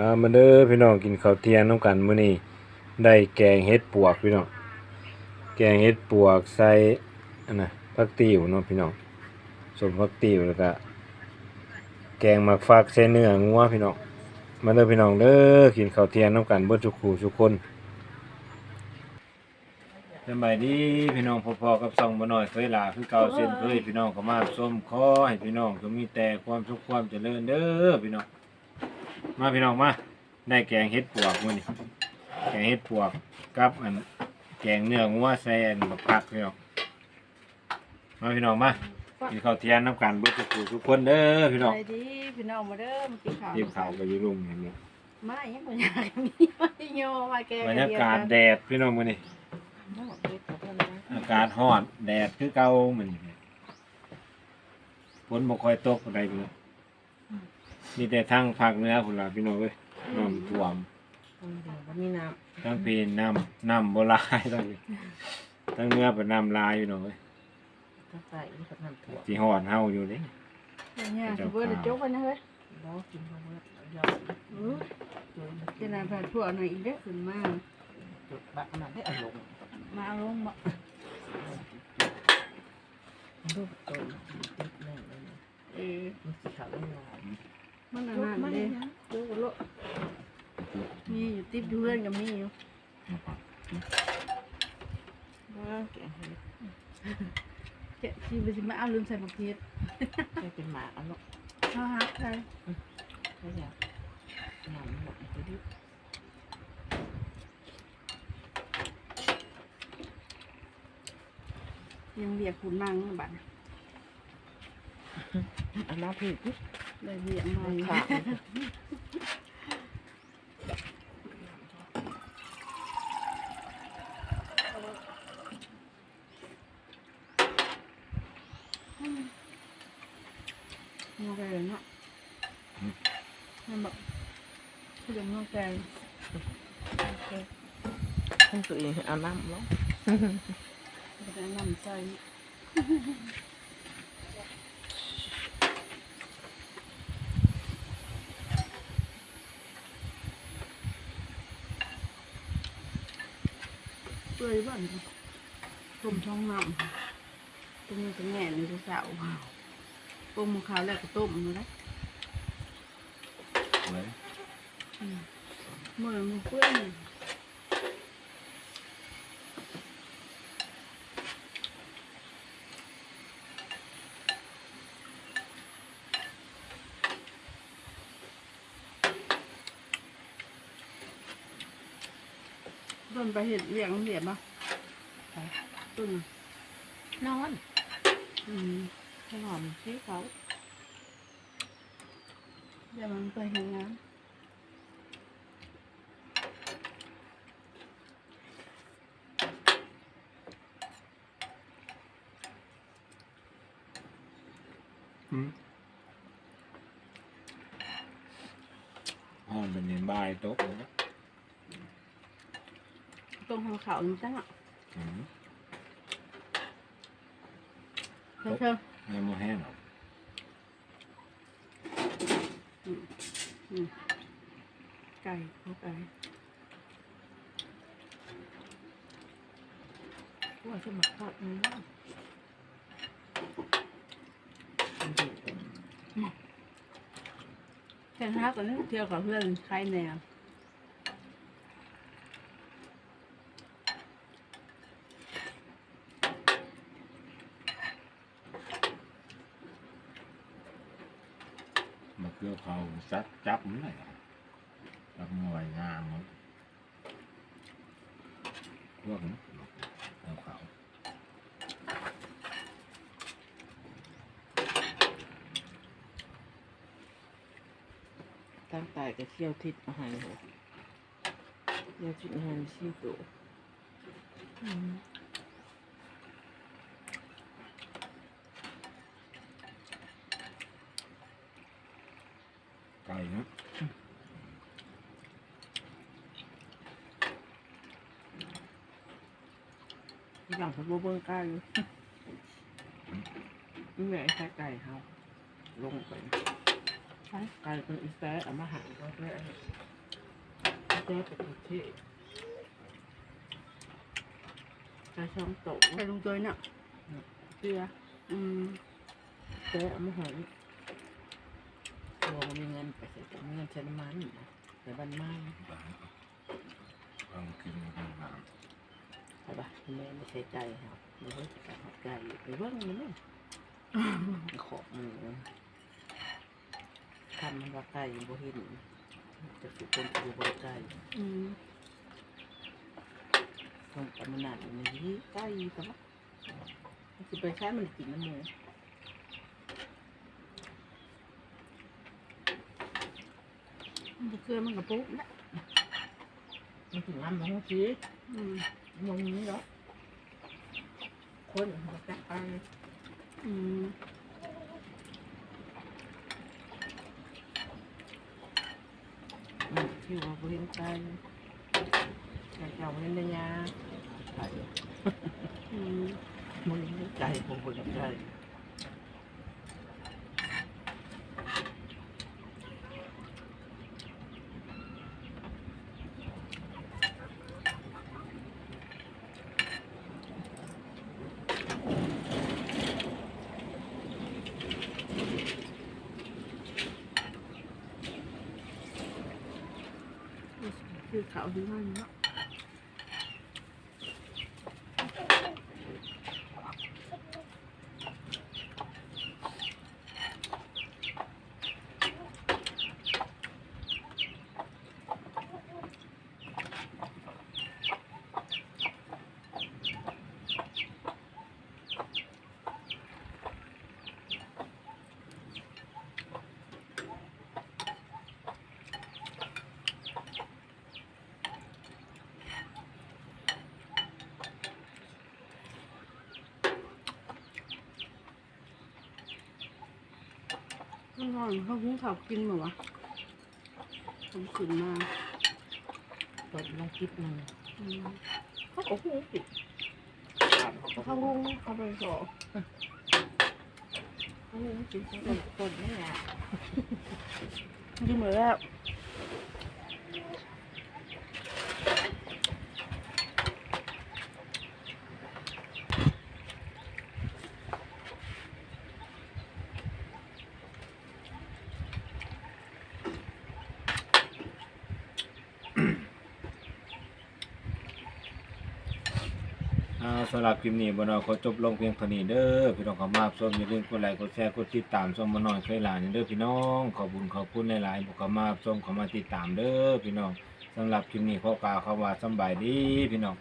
อ่ามาเด้อพี่น้องกินข้าวเที่ยงน้ำกันมื้อนี้ได้แกงเห็ดปวกพี่น้องแกงเห็ดปวกใส่อันน่ะผักติ๋วเนาะพี่น้องสมผักติ๋วแล้วก็แกงหมักฟักใส่เนื้องัวพี่น้องมาเด้อพี่น้องเด้อกินข้าวเที่ยงน้ำกันเบิดทุกคู่ทุกคนสบายดีพี่น้องพอๆกับซองบ่น้อยเคยลาคือเก่าเช่นเคยพี่น้องก็มาส้มขอให้พี่น้องจงมีแต่ความสุขความเจริญเด้อพี่น้อง มาพี่น้องมาได้แกงเห็ดปวกมื้อนี้แกงเห็ดปวกกับอันแกงเนื้องัวใส่อันบักผักพี่น้องมาพี่น้องมากินข้าวเที่ยงน้ำกันเบิดทุกผู้ทุกคนเด้อพี่น้องไปดีพี่น้องมาเด้อมากินข้าวทีมข่าวก็อยู่รุมอย่างนี้มาอย่างบ่อยากมีมาโยมาแกงบรรยากาศแดดพี่น้องมื้อนี้อากาศร้อนแดดคือเก่ามื้อนี้ฝนบ่ค่อยตกปานใดพี่น้อง มีแต่ทางภาคเหนือพุ่นล่ะพี่น้องเอ้ยน้ำท่วมมีน้ทั้งปีน้ำน้ำโบราณทั้งปีทั้งเนื้อเป็นน้ำลายอยู่หน่อยำถ้าใส่ก็น้ำถั่วที่หอดเฮาอยู่นี่เนี่ยสิเบิดจกไปนะเฮ้ยแล้วกินข้าวเมื่อยอดเออจะนานผ่านทั่วหน่อยอีกเด้อขึ้นมา จุดบักมันได้อารมณ์มาเอาลงบ่รูปตัวติดแน่เลยเออมันสีขาวไม่งาม มันอันนั้นเด้ดูโลมีอยู่ติดอยู่เพื่อนก็มีอยู่ว่าแกงเห็ดแกะที่ไปสิมาเอาลืมใส่ผักเผ็ดแค่เป็นหมาเอาเนาะเฮาฮักใส่แค่อยากหนังหมดไปดิยังเรียกคุณนั่งบัดอันน้ำพริก เลยเรียกมาขางอแกงเนาะมันแบบคือจะงอแกงท่านตัวเองเอาน้ำลง ก็จะนำใส่ เปื่อยบ้านต้มช่องน้ำต้มมันก็แง่ในตัวสาวต้มมะขาวแล้วก็ต้มอยู่นะเลยเมื่อมันเปื่อย ต้นไปเห็ดเลี้ยงเห็ดปะต้นน่ะนอนอืมนอนที่เขาเดี๋ยวมันไปเห็นงานห้องเป็นเนียนบายโต๊ะเลยนะ ต้นหัวเขานี่จ้ะอืมเธอเธอยังไม่แห้งหรอกไก่เขาไก่ว่าจะมาทอดเนื้อแค่ฮักกันเที่ยวกับเพื่อนใครแนว เกลือเขาจับจับมันเลยจับงอยงามมันพวกนี้เอาเขาตั้งแต่ก็เที่ยวทิศมาให้เลยเที่ยวทิศมาให้ชี้ตัว ไก่นะที่หลังเขาเบิ้งใกล้อยู่นี่แม่แค่ไก่เขาลงไปใช่ไก่เป็นอีแซ่เอามาหั่นก็ได้แซ่บเป็นเท่ใส่ช่องโต๊ะใส่ลงตัวน่ะเสื้ออืมแซ่บเอามาใหอ ยตัวมันมีเงินไปใส่ถุงเงินใช้น้ำมันใส่บ้านไม้บางกินบางน้ใช่ปะแม่ไม่ใส่ใจครับไม่ใช่ใส่หัวใจไปเบิ้งมันนี่ขอบมือทำมันว่าไก่บ่เห็นจะสุคนอยู่บนไก่อืมต้องกำมันหนักอยู่ในนี้ไก่ก็ว่ามันสิไปใช้มันกินน้ำมือ มันจะเกลือมันกับปุ๊บนะมันถึงน้ำมันสิอืมมองนี้เหรอคนหัวใจไปอืมอืมที่ว่าบ่เห็นไก่ไก่เจ้าเห็นในยาไก่อืมมันเห็นไก่ผมบ่เห็นไก่ คือเขาที่ว่าเนาะข้างนอกเขาหุ้งเขากินหมดวะผมขึ้นมาตดลงคลิปหนึงอืมเขาก็หูปิดเขาหุ้งเขาไปสอบเขาหูปิดเขาก็ตดไม่อะกินหมดแล้ว เอาสำหรับคลิปนี้บน้อยขอจบลงเพียงเท่านี้เด้อพี่น้องขอมารับชมอย่าลืมกดไลค์กดแชร์กดติดตามช่องบ่น้อยเคยหลานเด้อพี่น้องขอบคุญขอบคุณหลายๆบ่เข้ามารับชมเข้ามาติดตามเด้อพี่น้องสำหรับคลิปนี้ขอกล่าวคำว่าสบายดีพี่น้อง